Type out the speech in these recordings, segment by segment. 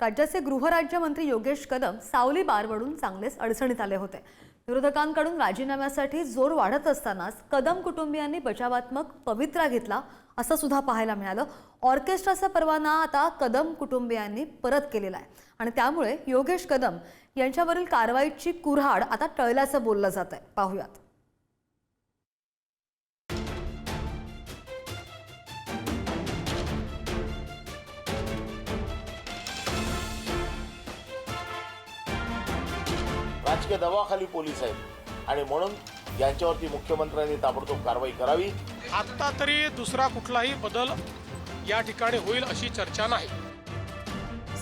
राज्याचे गृहराज्यमंत्री योगेश कदम सावली बारवडून चांगलेच अडचणीत आले होते. विरोधकांकडून राजीनाम्यासाठी जोर वाढत असतानाच कदम कुटुंबियांनी बचावात्मक पवित्रा घेतला असं सुद्धा पाहायला मिळालं. ऑर्केस्ट्राचा परवाना आता कदम कुटुंबियांनी परत केलेला आहे आणि त्यामुळे योगेश कदम यांच्यावरील कारवाईची कुऱ्हाड आता टळल्याचं बोललं जात आहे पाहुयात. राजकीय दबावाखाली पोलीस आहेत. आणि म्हणून यांच्यावरती मुख्यमंत्र्यांनी ताबडतोब कारवाई करावी. आत्ता तरी दुसरा कुठलाही बदल या ठिकाणी होईल अशी चर्चा नाही.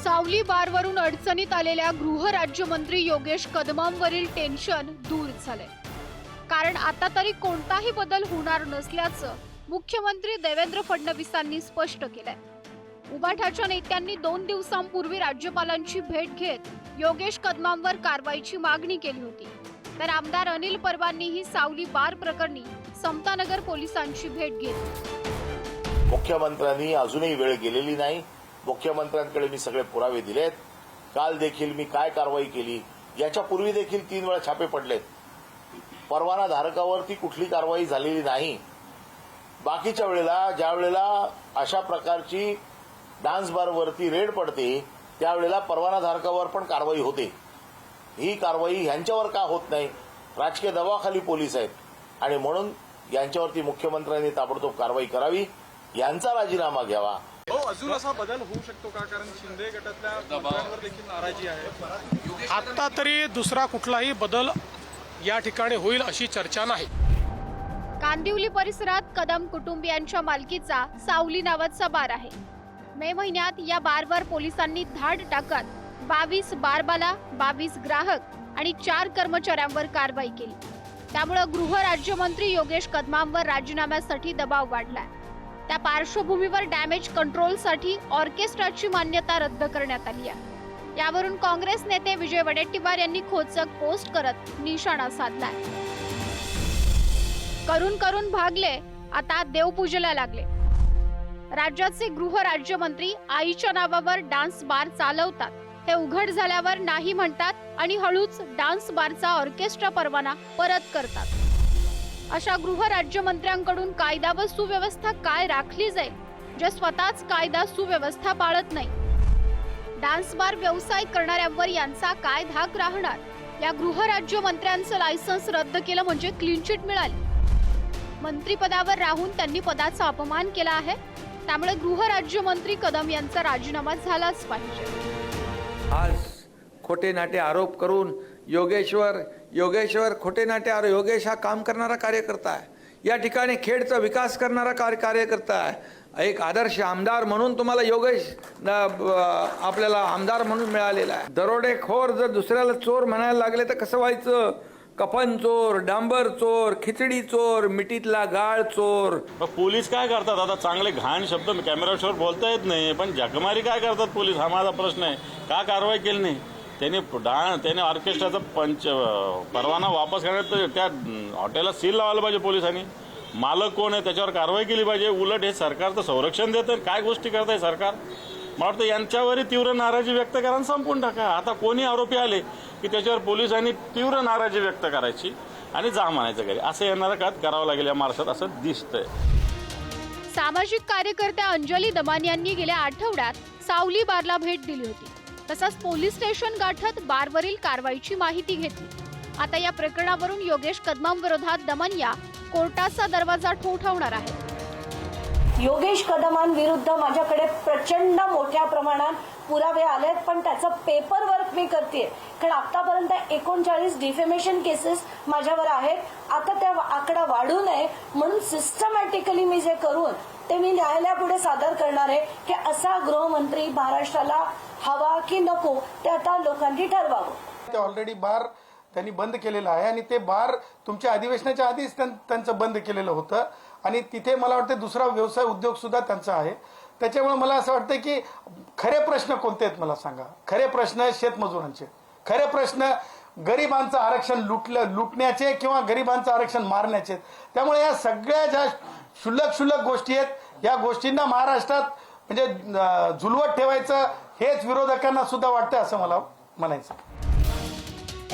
सावली बारवरून अडचणीत आलेल्या गृहराज्यमंत्री योगेश कदमांवरील टेन्शन दूर झालंय. कारण आता तरी कोणताही बदल होणार नसल्याचं मुख्यमंत्री देवेंद्र फडणवीसांनी स्पष्ट केलंय. उबाठाच्या नेत्यांनी दोन दिवसांपूर्वी राज्यपालांची भेट घेत योगेश कदमांवर कारवाईची मागणी केली होती. तर आमदार अनिल परबांनीही सावली बार प्रकरणी समतानगर पोलिसांची भेट घेतली. मुख्यमंत्र्यांनी अजूनही वेळ गेलेली नाही. मुख्यमंत्र्यांकडे मी सगळे पुरावे दिलेत. काल देखील मी काय कारवाई केली याच्यापूर्वी देखील तीन वेळा छापे पडलेत. परवाना धारकावरती कुठली कारवाई झालेली नाही. बाकीच्या वेळेला ज्या वेळेला अशा प्रकारची डान्स बारवरती रेड पडते त्यावेळेला परवाना धारकावर पण कारवाई होते. ही कारवाई ह्यांच्यावर का होत नाही? राजकीय दबावाखाली पोलीस आहेत. आणि म्हणून यांच्यावरती मुख्यमंत्र्यांनी ताबडतोब कारवाई करावी. यांचा राजीनामा घ्यावा. हो अजून असा बदल होऊ शकतो का? कारण शिंदे गटातल्या देखील नाराजी आहे. आत्ता तरी दुसरा कुठलाही बदल या ठिकाणी होईल अशी चर्चा नाही. कांदिवली परिसरात कदम कुटुंबियांच्या मालकीचा सावली नावाचा बार आहे. मे महिन्यात या बारवर पोलिसांनी धाड टाकत बावीस बारबाला बावीस ग्राहक आणि चार कर्मचाऱ्यांवर कारवाई केली. त्यामुळं गृहराज्यमंत्री योगेश कदमांवर राजीनाम्यासाठी दबाव वाढलाय. त्या पार्श्वभूमीवर डॅमेज कंट्रोलसाठी ऑर्केस्ट्राची मान्यता रद्द करण्यात आली आहे. यावरून काँग्रेस नेते विजय वडेट्टीवार यांनी खोचक पोस्ट करत निशाणा साधलाय. करून करून भागले आता देवपूजेला लागले. राज्याचे गृह राज्यमंत्री आईच्या नावावर डान्स बार चालवतात. हे उघड झाल्यावर नाही म्हणतात आणि हळूच डान्स बारचा ऑर्केस्ट्रा परवाना परत करतात. अशा गृह राज्यमंत्र्यांकडून कायदा व सुव्यवस्था काय राखली जाईल जे स्वतःच कायदा सुव्यवस्था पाळत नाही? डान्स बार व्यवसाय करणाऱ्यांवर यांचा काय धाक राहणार? या गृह राज्यमंत्र्यांचं लायसन्स रद्द केलं म्हणजे क्लीन चिट मिळाली. मंत्रिपदावर राहून त्यांनी पदाचा अपमान केला आहे? त्यामुळे गृहराज्यमंत्री कदम यांचा राजीनामा झालाच पाहिजे. आज खोटे नाटे आरोप करून योगेश्वर योगेश्वर खोटे नाटे आरोप योगेश हा काम करणारा कार्यकर्ता आहे. या ठिकाणी खेडचा विकास करणारा कार्य कार्यकर्ता आहे. एक आदर्श आमदार म्हणून तुम्हाला योगेश आपल्याला आमदार म्हणून मिळालेला आहे. दरोडेखोर जर दुसऱ्याला चोर म्हणायला लागले तर कसं व्हायचं? कफन चोर डांबर चोर खिचडी चोर मिठीतला गाळ चोर. मग पोलीस काय करतात? आता चांगले घाण शब्द कॅमेऱ्यावर बोलता येत नाही पण जगमारी काय करतात पोलीस? हा माझा प्रश्न आहे. का कारवाई केली नाही? त्यांनी डाळ त्याने ऑर्केस्ट्राचा पंच परवाना वापस करण्यात त्या हॉटेलला सील लावायला पाहिजे पोलिसांनी. मालक कोण आहे? त्याच्यावर कारवाई केली पाहिजे. उलट हे सरकारचं संरक्षण देतं काय गोष्टी करत आहे सरकार? मला वाटतं यांच्यावरही तीव्र नाराजी व्यक्त करा आणि संपून टाका. आता कोणी आरोपी आले की त्याच्यावर पोलिसांनी तीव्र नाराजी व्यक्त करायची आणि जा म्हणायचं घरी. असं येणाऱ्या काळात करावं लागेल या महाराष्ट्रात असं दिसतंय. सामाजिक कार्यकर्त्या अंजली दमान यांनी गेल्या आठवड्यात सावली बारला भेट दिली होती. तसंच पोलीस स्टेशन गाठत बारवरील कारवाईची माहिती घेतली. आता या प्रकरणावरून योगेश कदमांविरोधात दमन या कोर्टाचा दरवाजा ठोठावणार आहे. योगेश कदमांविरुद्ध माझ्याकडे प्रचंड मोठ्या प्रमाणात पुरावे आलेत पण त्याचं पेपर वर्क मी करते कारण आतापर्यंत एकोणचाळीस डिफेमेशन केसेस माझ्यावर आहेत. आता त्या आकडा वाढू नये म्हणून सिस्टमॅटिकली मी जे करून ते मी न्यायालयापुढे सादर करणार आहे की असा गृहमंत्री महाराष्ट्राला हवा की नको ते आता लोकांनी ठरवावं. ऑलरेडी बार त्यांनी बंद केलेलं आहे आणि ते बार तुमच्या अधिवेशनाच्या आधीच त्यां- त्यांचं बंद केलेलं होतं. आणि तिथे मला वाटतं दुसरा व्यवसाय उद्योग सुद्धा त्यांचा आहे. त्याच्यामुळे मला असं वाटतं की खरे प्रश्न कोणते आहेत मला सांगा? खरे प्रश्न शेतमजुरांचे. खरे प्रश्न गरिबांचं आरक्षण लुटलं लुटण्याचे किंवा गरिबांचं आरक्षण मारण्याचे आहेत. त्यामुळे या सगळ्या ज्या शुल्लक शुल्लक गोष्टी आहेत या गोष्टींना महाराष्ट्रात म्हणजे झुलवत ठेवायचं हेच विरोधकांना सुद्धा वाटतं असं मला म्हणायचं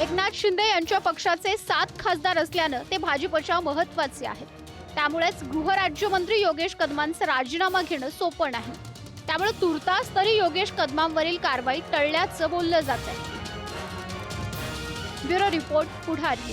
एकनाथ शिंदे यांच्या पक्षाचे सात खासदार असल्यानं ते भाजपच्या महत्त्वाचे आहेत. त्यामुळेच गृहराज्यमंत्री योगेश कदमांचा राजीनामा घेणं सोपं नाही. त्यामुळे तुर्तास तरी योगेश कदमांवरील कारवाई टळल्याचं बोललं जात आहे. ब्युरो रिपोर्ट पुढारी